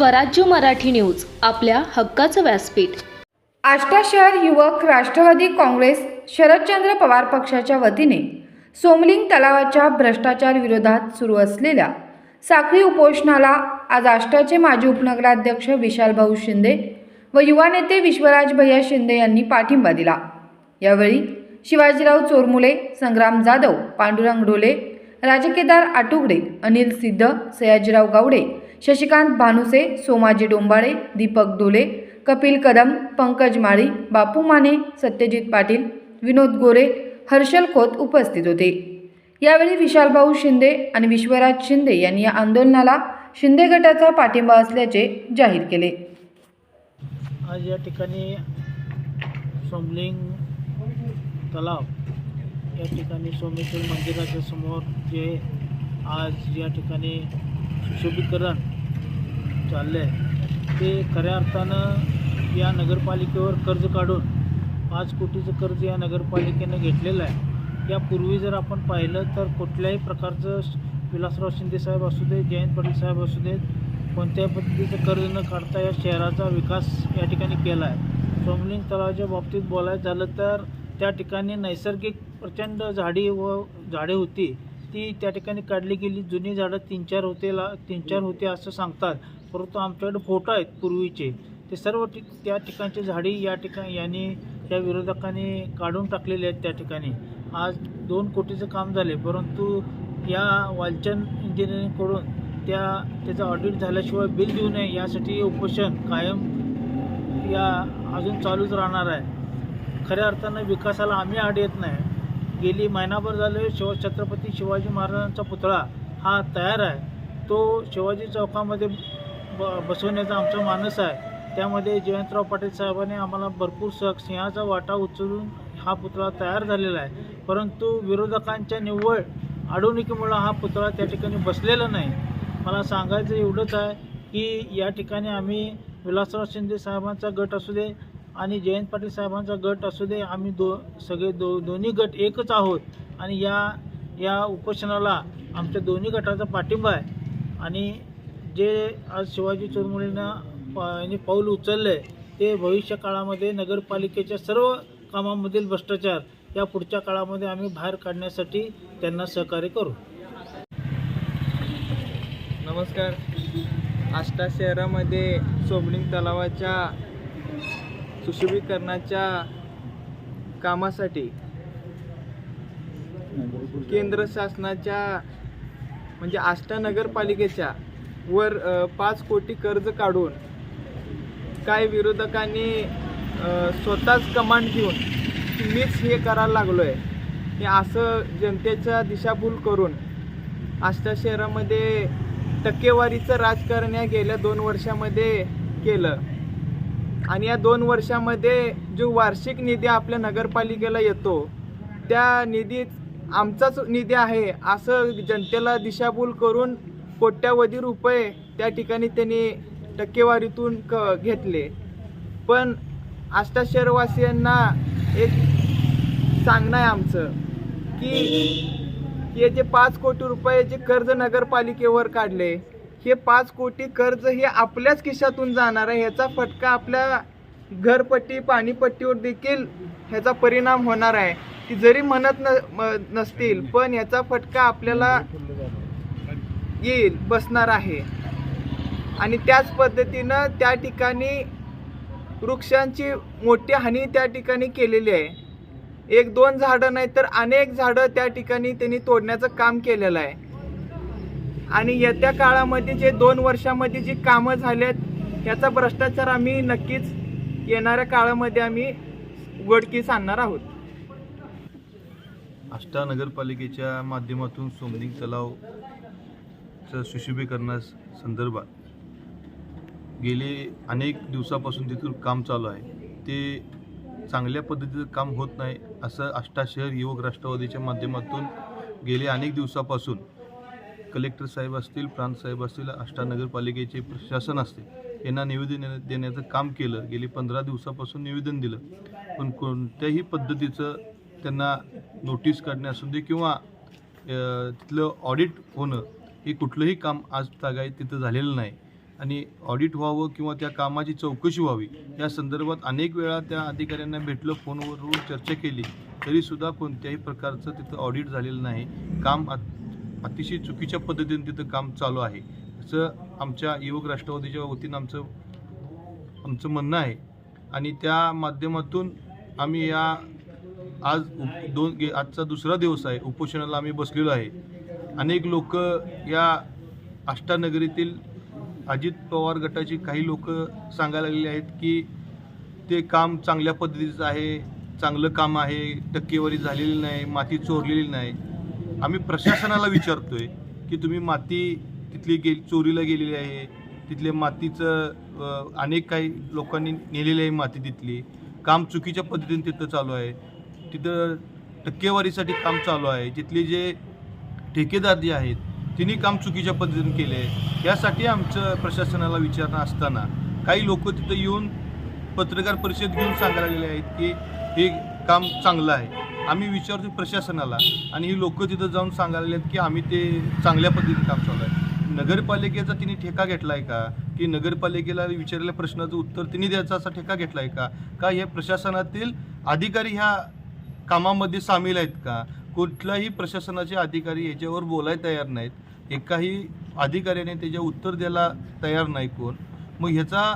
स्वराज्य मराठी न्यूज आपल्या हक्काचं व्यासपीठ. आष्टा शहर युवक राष्ट्रवादी काँग्रेस शरदचंद्र पवार पक्षाच्या वतीने सोमलिंग तलावाच्या भ्रष्टाचार विरोधात सुरू असलेल्या साखळी उपोषणाला आज आष्टाचे माजी उपनगराध्यक्ष विशालभाऊ शिंदे व युवा नेते विश्वराज भैया शिंदे यांनी पाठिंबा दिला. यावेळी शिवाजीराव चोरमुले संग्राम जाधव पांडुरंग डोले राजकेदार आटुगडे अनिल सिद्ध सयाजीराव गावडे शशिकांत भानुसे सोमाजी डोंबाळे दीपक डोले कपिल कदम पंकज माळी बापू माने सत्यजित पाटील विनोद गोरे हर्षल खोत उपस्थित होते. यावेळी विशालभाऊ शिंदे आणि विश्वराज शिंदे यांनी या आंदोलनाला शिंदे गटाचा पाठिंबा असल्याचे जाहीर केले. आज या ठिकाणी सोमलिंग तलाव या ठिकाणी सोमेश्वर मंदिराच्या समोर जे आज या ठिकाणी सुशोभीकरण चाललं आहे ते खऱ्या अर्थानं या नगरपालिकेवर कर्ज काढून पाच कोटीचं कर्ज या नगरपालिकेनं घेतलेलं आहे. यापूर्वी जर आपण पाहिलं तर कुठल्याही प्रकारचं विलासराव शिंदेसाहेब असू देत जयंत पाटील साहेब असू देत कोणत्याही पद्धतीचं कर्ज न काढता या शहराचा विकास या ठिकाणी केला आहे सोमलिंग तलावाच्या बाबतीत बोलायचं झालं तर त्या ठिकाणी नैसर्गिक प्रचंड झाडी व झाडे होती. ती त्या ठिकाणी काढली गेली. जुनी झाडं तीन चार होते ला तीन चार होते असं सांगतात. परंतु आमच्याकडे फोटो आहेत पूर्वीचे. ते सर्व ठिक त्या ठिकाणची झाडी या ठिकाणी यांनी त्या विरोधकांनी काढून टाकलेले आहेत त्या ठिकाणी. आज दोन कोटीचं काम झाले परंतु या वालचंद इंजिनिअरिंगकडून त्या त्याचं ऑडिट झाल्याशिवाय बिल देऊ नये यासाठी उपोषण कायम या अजून चालूच राहणार आहे. खऱ्या अर्थानं विकासाला आम्ही आड येत नाही. गेली महिनाभर झाले शिव छत्रपती शिवाजी महाराजांचा पुतळा हा तयार आहे. तो शिवाजी चौकामध्ये ब बसवण्याचा आमचा मानस आहे. त्यामध्ये जयंतराव पाटील साहेबांनी आम्हाला भरपूर सह सिंहाचा वाटा उचलून हा पुतळा तयार झालेला आहे. परंतु विरोधकांच्या निव्वळ अडवणुकीमुळं हा पुतळा त्या ठिकाणी बसलेला नाही. मला सांगायचं एवढंच आहे की या ठिकाणी आम्ही विलासराव शिंदे साहेबांचा गट असू दे आणि जयंत पाटील साहेबांचा गट असू दे आम्ही दो सगळे दो दोन्ही गट एकच आहोत. आणि या या उपोषणाला आमच्या दोन्ही गटाचा पाठिंबा आहे. आणि जे आज शिवाजी चोरमुलीनं यांनी पाऊल उचललं आहे ते भविष्य काळामध्ये नगरपालिकेच्या सर्व कामामधील भ्रष्टाचार या पुढच्या काळामध्ये आम्ही बाहेर काढण्यासाठी त्यांना सहकार्य करू. नमस्कार. आष्टा शहरामध्ये सोबलिंग तलावाच्या सुशोभीकरणाच्या कामासाठी केंद्र शासनाच्या म्हणजे आष्टा नगरपालिकेच्या वर पाच कोटी कर्ज काढून काय विरोधकांनी स्वतःच कमांड घेऊन मीच हे करायला लागलो आहे हे असं जनतेचा दिशाभूल करून आष्टा शहरामध्ये टक्केवारीचं राजकारण या गेल्या दोन वर्षामध्ये केलं. आणि या दोन वर्षामध्ये जो वार्षिक निधी आपल्या नगरपालिकेला येतो त्या निधीत आमचाच निधी आहे असं जनतेला दिशाभूल करून कोट्यावधी रुपये त्या ठिकाणी त्यांनी टक्केवारीतून क घेतले. पण आष्टा शहरवासियांना एक सांगणं आहे आमचं की हे जे पाच कोटी रुपये जे कर्ज नगरपालिकेवर काढले हे पाच कोटी कर्ज हे आपल्याच खिशातून जाणार आहे ह्याचा फटका आपल्या घरपट्टी पाणीपट्टीवर देखील ह्याचा परिणाम होणार आहे. की जरी म्हणत न म- नसतील पण याचा फटका आपल्याला येईल बसणार आहे. आणि त्याच पद्धतीनं त्या ठिकाणी वृक्षांची मोठी हानी त्या ठिकाणी केलेली आहे. एक दोन झाडं नाही तर अनेक झाडं त्या ठिकाणी त्यांनी तोडण्याचं काम केलेलं आहे. आणि येत्या काळामध्ये जे दोन वर्षामध्ये जी कामं झालेत याचा भ्रष्टाचार आम्ही नक्कीच येणाऱ्या काळामध्ये आम्ही उघडकीस आणणार आहोत. आष्टा नगरपालिकेच्या माध्यमातून सोमलिंग तलावचं सुशोभीकरणास संदर्भात गेले अनेक दिवसापासून तिथून काम चालू आहे. ते चांगल्या पद्धतीचं काम होत नाही असं आष्टा शहर युवक राष्ट्रवादीच्या माध्यमातून गेले अनेक दिवसापासून. कलेक्टर साहेब असतील प्रांत साहेब असतील आष्टा नगरपालिकेचे प्रशासन असतील यांना निवेदन देण्याचं काम केलं. गेली पंधरा दिवसापासून निवेदन दिलं. पण कोणत्याही पद्धतीचं त्यांना नोटीस काढणे असू दे किंवा तिथलं ऑडिट होणं हे कुठलंही काम आज तागायत तिथं झालेलं नाही. आणि ऑडिट व्हावं किंवा त्या कामाची चौकशी व्हावी या संदर्भात अनेक वेळा त्या अधिकाऱ्यांना भेटलं फोनवरून चर्चा केली तरीसुद्धा कोणत्याही प्रकारचं तिथं ऑडिट झालेलं नाही. काम अतिशय चुकीच्या पद्धतीने तिथं काम चालू आहे. असं आमच्या युवक राष्ट्रवादीच्या वतीनं आमचं आमचं म्हणणं आहे. आणि त्या माध्यमातून आम्ही या आज उप दोन आजचा दुसरा दिवस आहे. उपोषणाला आम्ही बसलेलो आहे. अनेक लोक या अष्टानगरीतील अजित पवार गटाची काही लोक सांगायला लागलेली आहेत की ते काम चांगल्या पद्धतीचं आहे चांगलं काम आहे टक्केवारी झालेली नाही माती चोरलेली नाही. आम्ही प्रशासनाला विचारतोय की तुम्ही माती तिथली गे चोरीला गेलेली आहे तिथल्या मातीचं अनेक काही लोकांनी नेलेली आहे माती तिथली. काम चुकीच्या पद्धतीने तिथं चालू आहे. तिथं टक्केवारीसाठी काम चालू आहे. तिथले जे ठेकेदार जे आहेत तिने काम चुकीच्या पद्धतीने केले. आहे यासाठी आमचं प्रशासनाला विचारणं असताना काही लोक तिथं येऊन पत्रकार परिषद घेऊन सांगायला गेले आहेत की हे काम चांगलं आहे. आम्ही विचारतो प्रशासनाला आणि ही लोक तिथं जाऊन सांगायला आहेत की आम्ही ते चांगल्या पद्धतीने काम चालू आहे. नगरपालिकेचा तिने ठेका घेतला आहे का? की नगरपालिकेला विचारलेल्या प्रश्नाचं उत्तर तिने द्यायचा असा ठेका घेतला आहे का? का हे प्रशासनातील अधिकारी ह्या कामामध्ये सामील आहेत का? कुठलाही प्रशासनाचे अधिकारी याच्यावर बोलायला तयार नाहीत. एकाही अधिकाऱ्याने त्याच्या उत्तर द्यायला तयार नाही कोण. मग ह्याचा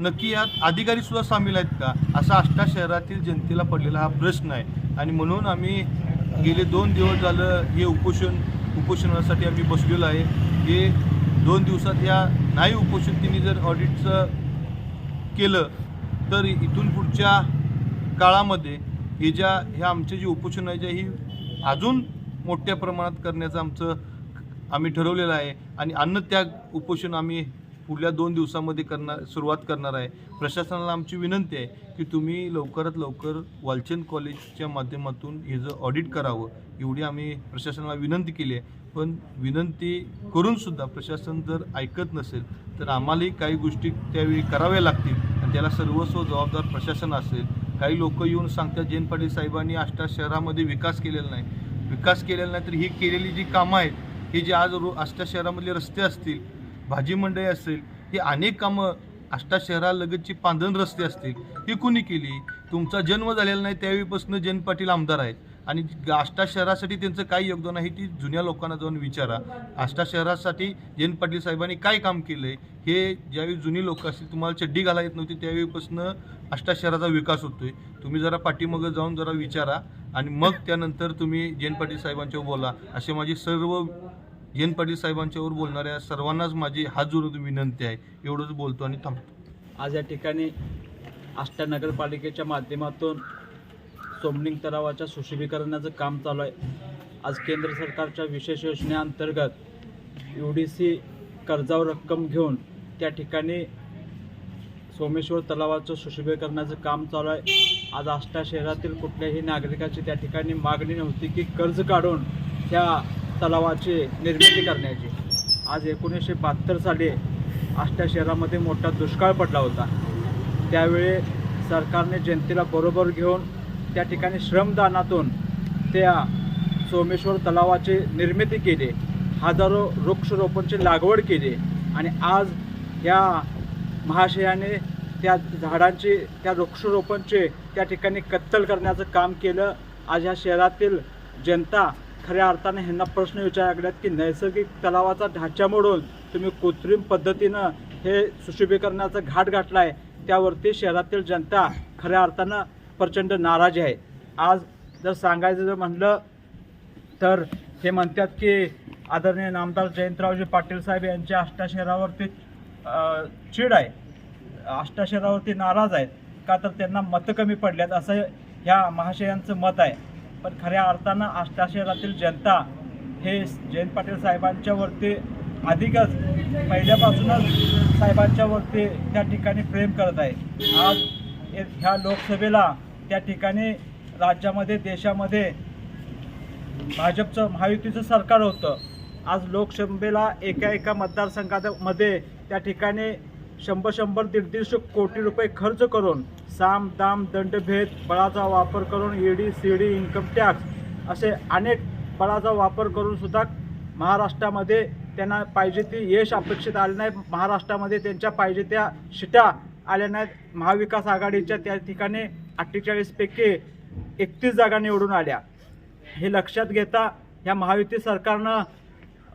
नक्की यात अधिकारी सुद्धा सामील आहेत का? असा आष्टा शहरातील जनतेला पडलेला हा प्रश्न आहे. आणि म्हणून आम्ही गेले दोन दिवस झालं हे उपोषण उपोषणासाठी आम्ही बसलेलो आहे. हे दोन दिवसात या नाही उपोषण तिने जर ऑडिटचं केलं तर इथून पुढच्या काळामध्ये हे ज्या ह्या आमचे जी उपोषण आहे ज्या ही अजून मोठ्या प्रमाणात करण्याचं आमचं आम्ही ठरवलेलं आहे. आणि अन्नत्याग उपोषण आम्ही पुढल्या दोन दिवसामध्ये करणार सुरुवात करणार आहे. प्रशासनाला आमची विनंती आहे की तुम्ही लवकरात लवकर वालचंद कॉलेजच्या माध्यमातून हे जर ऑडिट करावं एवढी आम्ही प्रशासनाला विनंती केली आहे. पण विनंती करूनसुद्धा प्रशासन जर ऐकत नसेल तर आम्हालाही काही गोष्टी त्यावेळी कराव्या लागतील. आणि त्याला सर्वस्व जबाबदार प्रशासन असेल काही लोक येऊन सांगतात जयंत पाटील साहेबांनी आष्टा शहरामध्ये विकास केलेला नाही. विकास केलेला नाही तर ही केलेली जी कामं आहेत ही जी आज रो आष्टा शहरामधले रस्ते असतील भाजी मंडई असेल ही अनेक कामं आष्टा शहरालगतची पांधन रस्ते असतील ही कुणी केली? तुमचा जन्म झालेला नाही त्यावेळीपासून जयंत पाटील आमदार आहेत. आणि आष्टा शहरासाठी त्यांचं काय योगदान आहे ती जुन्या लोकांना जाऊन विचारा. आष्टा शहरासाठी जयंत पाटील साहेबांनी काय काम केलं आहे हे ज्यावेळी जुनी लोक असतील तुम्हाला चड्डी घाला येत नव्हती त्यावेळीपासून आष्टा शहराचा विकास होतोय. तुम्ही जरा पाठीमागं जाऊन जरा विचारा आणि मग त्यानंतर तुम्ही जयंत पाटील साहेबांच्यावर बोला. असे माझी सर्व जयंत पाटील साहेबांच्यावर बोलणाऱ्या सर्वांनाच माझी हात जोडून विनंती आहे. एवढंच बोलतो आणि थांबतो. आज या ठिकाणी आष्टा नगरपालिकेच्या माध्यमातून सोमलिंग तलावाच्या सुशोभीकरणाचं काम चालू आहे. आज केंद्र सरकारच्या विशेष योजनेअंतर्गत यू डी सी कर्जावर रक्कम घेऊन त्या ठिकाणी सोमेश्वर तलावाचं सुशोभीकरणाचं काम चालू आहे. आज आष्टा शहरातील कुठल्याही नागरिकाची त्या ठिकाणी मागणी नव्हती की कर्ज काढून त्या तलावाची निर्मिती करण्याची. आज एकोणीसशे बहात्तर साली आष्टा शहरामध्ये मोठा दुष्काळ पडला होता. त्यावेळी सरकारने जनतेला बरोबर घेऊन त्या ठिकाणी श्रमदानातून त्या सोमेश्वर तलावाची निर्मिती केली. हजारो वृक्षरोपणची लागवड केली. आणि आज या महाशयाने त्या झाडांची त्या वृक्षरोपणचे त्या ठिकाणी कत्तल करण्याचं काम केलं. आज ह्या शहरातील जनता खऱ्या अर्थाने ह्यांना प्रश्न विचारल्यात लागल्यात की नैसर्गिक तलावाचा ढाचा मोडून तुम्ही कृत्रिम पद्धतीनं हे सुशोभीकरणाचा घाट घातला आहे त्यावरती शहरातील जनता खऱ्या अर्थानं प्रचंड नाराज आहे. आज जर सांगायचं जर म्हणलं तर हे म्हणतात की आदरणीय नामदार जयंतरावजी पाटील साहेब यांच्या अष्टाशहरावरती चीड आहे. अष्टाशहरावरती नाराज आहेत. का तर त्यांना मतं कमी पडल्यात असं ह्या महाशयांचं मत आहे. पण खऱ्या अर्थानं अष्टाशहरातील जनता हे जयंत पाटील साहेबांच्यावरती अधिकच पहिल्यापासूनच साहेबांच्यावरती त्या ठिकाणी प्रेम करत आहे. आज ह्या लोकसभेला त्या ठिकाणी राज्यामध्ये देशामध्ये भाजपचं महायुतीचं सरकार होतं. आज लोकसभेला एका एका मतदारसंघामध्ये त्या ठिकाणी शंभर शंभर दीड दीडशे कोटी रुपये खर्च करून साम दाम दंडभेद बळाचा वापर करून ED C D income tax असे अनेक बळाचा वापर करूनसुद्धा महाराष्ट्रामध्ये त्यांना पाहिजे ते यश अपेक्षित आले नाही. महाराष्ट्रामध्ये त्यांच्या पाहिजे त्या शिट्या आल्या नाहीत महाविकास आघाडीच्या त्या ठिकाणी अठ्ठेचाळीसपैकी एकतीस जागा निवडून आल्या. हे लक्षात घेता या महायुती सरकारनं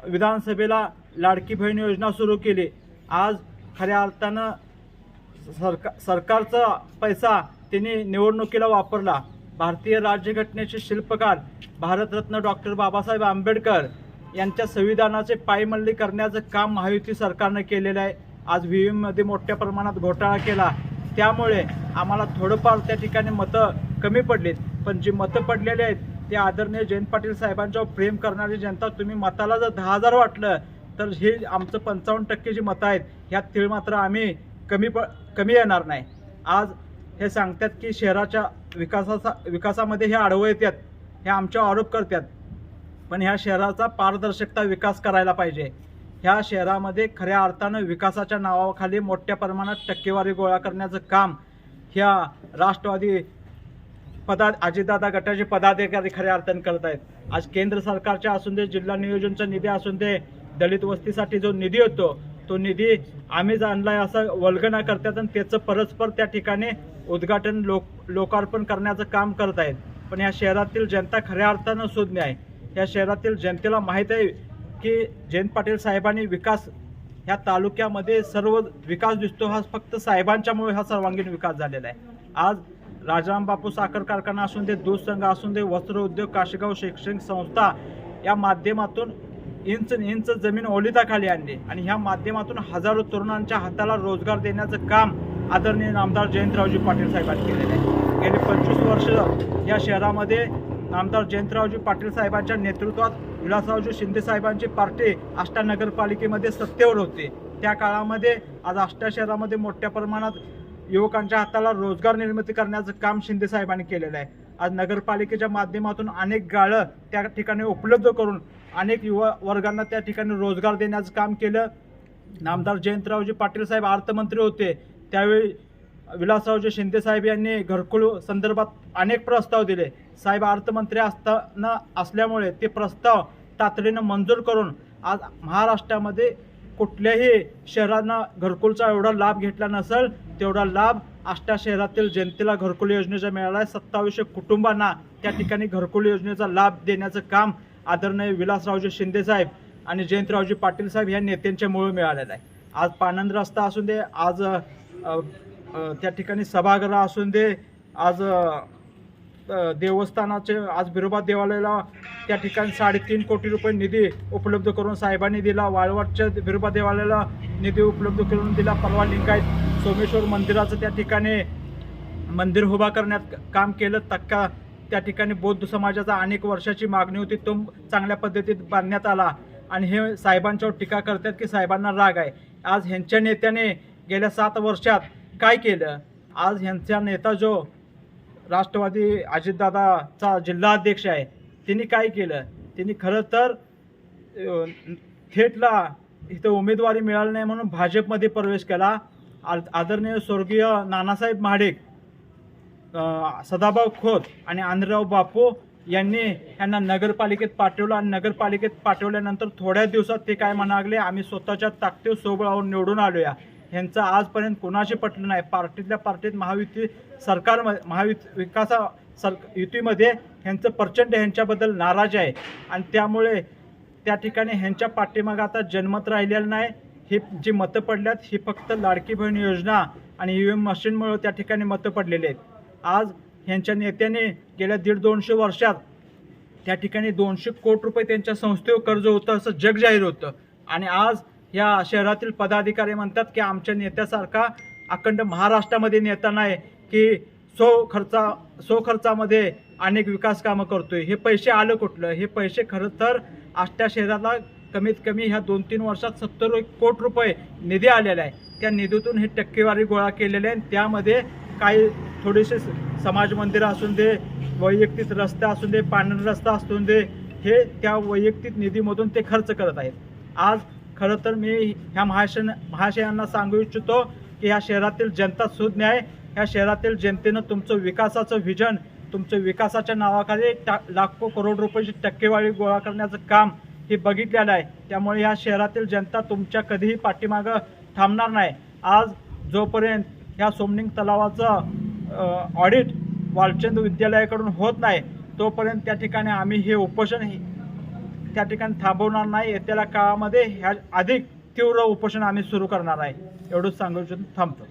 विधानसभेला लाडकी बहीण योजना सुरू केली. आज खऱ्या अर्थानं सरका सरकारचा पैसा त्यांनी निवडणुकीला वापरला. भारतीय राज्यघटनेचे शिल्पकार भारतरत्न डॉक्टर बाबासाहेब आंबेडकर यांच्या संविधानाचे पायमल्ली करण्याचं काम महायुती सरकारनं केलेलं आहे. आज व्ही एममध्ये मोठ्या प्रमाणात घोटाळा केला. त्यामुळे आम्हाला थोडंफार त्या ठिकाणी मतं कमी पडलीत. पण जी मतं पडलेली आहेत ते आदरणीय जयंत पाटील साहेबांच्यावर प्रेम करणारी जनता तुम्ही मताला जर दहा हजार वाटलं तर हे आमचं पंचावन्न टक्के जी मतं आहेत ह्यात तीळ मात्र आम्ही कमी प कमी येणार नाही. आज हे सांगतात की शहराच्या विकासाचा विकासामध्ये हे आडवं येतात हे आमच्यावर आरोप करतात. पण ह्या शहराचा पारदर्शकता विकास करायला पाहिजे. ह्या शहरामध्ये खऱ्या अर्थानं विकासाच्या नावाखाली मोठ्या प्रमाणात टक्केवारी गोळा करण्याचं काम ह्या राष्ट्रवादी पदा अजितदादा गटाचे पदाधिकारी खऱ्या अर्थानं करत आहेत. आज केंद्र सरकारच्या असून दे जिल्हा नियोजनचा निधी असून दे दलित वस्तीसाठी जो निधी होतो तो निधी आम्हीच आणलाय असं वल्गना करतात आणि त्याचं परस्पर त्या ठिकाणी उद्घाटन लोक लोकार्पण करण्याचं काम करत आहेत. पण या शहरातील जनता खऱ्या अर्थानं शोधणे आहे. या शहरातील जनतेला माहीत आहे की जयंत पाटील साहेबांनी विकास ह्या तालुक्यामध्ये सर्व विकास दिसतो हा फक्त साहेबांच्यामुळे हा सर्वांगीण विकास झालेला आहे. आज राजाराम बापू साखर कारखाना असून दे दूध संघ असून दे वस्त्र उद्योग काशीगाव शैक्षणिक संस्था या माध्यमातून इंच इंच जमीन ओलिताखाली आणली आणि ह्या माध्यमातून हजारो तरुणांच्या हाताला रोजगार देण्याचं काम आदरणीय नामदार जयंतरावजी पाटील साहेबांनी केलेलं आहे. गेली पंचवीस वर्ष या शहरामध्ये नामदार जयंतरावजी पाटील साहेबांच्या नेतृत्वात विलासरावजी शिंदे साहेबांची पार्टी आष्टा नगरपालिकेमध्ये सत्तेवर होती. त्या काळामध्ये आज आष्टा शहरामध्ये मोठ्या प्रमाणात युवकांच्या हाताला रोजगार निर्मिती करण्याचं काम शिंदे साहेबांनी केलेलं आहे. आज नगरपालिकेच्या माध्यमातून अनेक गाळं त्या ठिकाणी उपलब्ध करून अनेक युवा वर्गांना त्या ठिकाणी रोजगार देण्याचं काम केलं. नामदार जयंतरावजी पाटील साहेब अर्थमंत्री होते. त्यावेळी विलासरावजी शिंदे साहेब यांनी घरकुल संदर्भात अनेक प्रस्ताव दिले. साहेब अर्थमंत्री असताना असल्यामुळे ते प्रस्ताव तातडीनं मंजूर करून आज महाराष्ट्रामध्ये कुठल्याही शहरांना घरकुलचा एवढा लाभ घेतला नसेल तेवढा लाभ आष्टा शहरातील जनतेला घरकुल योजनेचा मिळाला आहे. सत्तावीसशे कुटुंबांना त्या ठिकाणी घरकुल योजनेचा लाभ देण्याचं काम आदरणीय विलासरावजी शिंदेसाहेब आणि जयंतरावजी पाटील साहेब ह्या नेत्यांच्यामुळे मिळालेलं आहे. आज पानंद रस्ता असून दे आज त्या ठिकाणी सभागृह असून दे आज देवस्थानाचे आज बिरोबा देवालयाला त्या ठिकाणी साडेतीन कोटी रुपये निधी उपलब्ध करून साहेबांनी दिला. वाळवटच्या बिरोबा देवालयाला निधी उपलब्ध करून दिला. परवा लिंगायत सोमेश्वर मंदिराचं त्या ठिकाणी मंदिर उभा करण्यात काम केलं. तक्का त्या ठिकाणी बौद्ध समाजाचा अनेक वर्षाची मागणी होती. तो चांगल्या पद्धतीत बांधण्यात आला आणि हे साहेबांच्यावर टीका करतात की साहेबांना राग आहे. आज ह्यांच्या नेत्याने गेल्या सात वर्षात काय केलं? आज ह्यांचा नेता जो राष्ट्रवादी अजितदादाचा जिल्हा अध्यक्ष आहे. त्यांनी काय केलं? त्यांनी खरं तर थेटला इथं उमेदवारी मिळाली नाही म्हणून भाजपमध्ये प्रवेश केला. आदरणीय स्वर्गीय नानासाहेब महाडिक सदाभाऊ खोत आणि आंध्रराव बापू यांनी यांना नगरपालिकेत पाठवलं आणि नगरपालिकेत पाठवल्यानंतर थोड्या दिवसात ते काय म्हणाले? आम्ही स्वतःच्या ताकदीव सोबळावून निवडून आलोया. ह्यांचं आजपर्यंत कोणाशी पटलं नाही. पार्टीतल्या पार्टीत महायुती सरकारमध्ये महायुती विकासा सर युतीमध्ये ह्यांचं प्रचंड ह्यांच्याबद्दल नाराज आहे. आणि त्यामुळे त्या ठिकाणी ह्यांच्या पाठीमागं आता जन्मत राहिलेलं नाही. ही जी मतं पडल्यात ही फक्त लाडकी बहीण योजना आणि ई एम मशीनमुळे त्या ठिकाणी मतं पडलेली आहेत. आज ह्यांच्या नेत्याने गेल्या दीड दोनशे वर्षात त्या ठिकाणी दोनशे कोटी रुपये त्यांच्या संस्थेवर कर्ज होतं असं जग जाहीर होतं. आणि आज या शहरातील पदाधिकारी म्हणतात की आमच्या नेत्यासारखा अखंड महाराष्ट्रामध्ये नेता नाही की सो खर्चा सो खर्चामध्ये अनेक विकास कामं करतोय. हे पैसे आलं कुठलं? हे पैसे खरं तर आष्ट्या शहराला कमीत कमी ह्या दोन तीन वर्षात सत्तर कोटी रुपये निधी आलेला आहे. त्या निधीतून हे टक्केवारी गोळा केलेले आहे. आणि त्यामध्ये काही थोडेसे स- समाज मंदिरं असून दे वैयक्तिक रस्ते असून दे पांढरा रस्ता असून दे हे त्या वैयक्तिक निधीमधून ते खर्च करत आहेत. आज खरं तर मी ह्या महाशय महाशयांना सांगू इच्छितो की ह्या शहरातील जनता सुज्ञ आहे. ह्या शहरातील जनतेनं तुमचं विकासाचं व्हिजन तुमचं विकासाच्या नावाखाली टा लाखो करोड रुपयाची टक्केवारी गोळा करण्याचं काम हे बघितलेलं आहे. त्यामुळे ह्या शहरातील जनता तुमच्या कधीही पाठीमागं थांबणार नाही. आज जोपर्यंत ह्या सोमनिंग तलावाचं ऑडिट वालचंद विद्यालयाकडून होत नाही तोपर्यंत त्या ठिकाणी आम्ही हे उपोषण त्या ठिकाणी थांबवणार नाही येत्याला काळामध्ये ह्या अधिक तीव्र उपोषण आम्ही सुरू करणार आहे. एवढंच सांगू इच्छित. थांबतो.